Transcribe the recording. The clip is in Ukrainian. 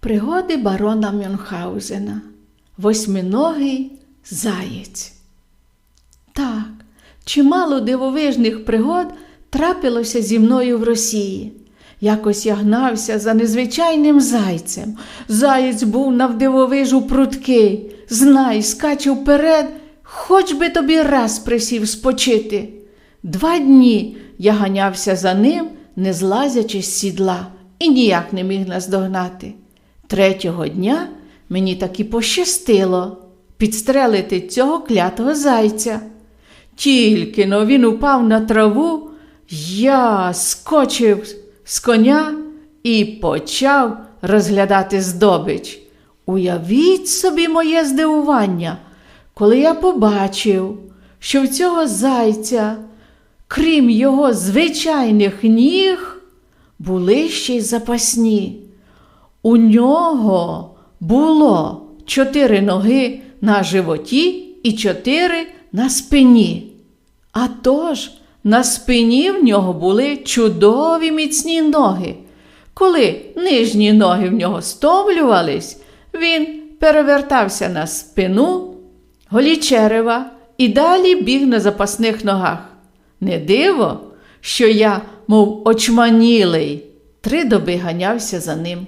Пригоди барона Мюнхгаузена. Восьминогий заєць. Так, чимало дивовижних пригод трапилося зі мною в Росії. Якось я гнався за незвичайним зайцем. Заєць був навдивовижу пруткий. Знай, скаче вперед, хоч би тобі раз присів спочити. Два дні я ганявся за ним, не злазячи з сідла, і ніяк не міг наздогнати. Третього дня мені таки пощастило підстрелити цього клятого зайця. Тільки но він упав на траву, я скочив з коня і почав розглядати здобич. Уявіть собі моє здивування, коли я побачив, що в цього зайця, крім його звичайних ніг, були ще й запасні. У нього було чотири ноги на животі і чотири на спині. А тож на спині в нього були чудові міцні ноги. Коли нижні ноги в нього стомлювались, він перевертався на спину, голі черева і далі біг на запасних ногах. Не диво, що я, мов очманілий, три доби ганявся за ним.